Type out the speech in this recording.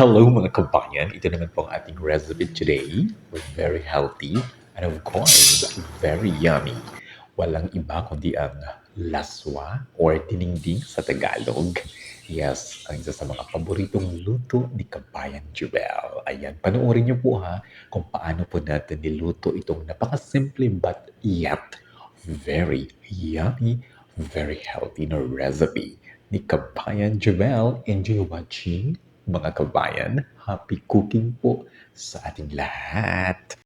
Hello mga kabayan! Ito naman po ang ating recipe today. We're very healthy and of course, very yummy. Walang iba kundi ang laswa or tiningding sa Tagalog. Yes, ang isa sa mga paboritong luto ni Kabayan Jubel. Ayan, panoorin niyo po ha kung paano po natin niluto itong napakasimple but yet very yummy, very healthy na recipe ni Kabayan Jubel. Enjoy watching mga kabayan. Happy cooking po sa ating lahat.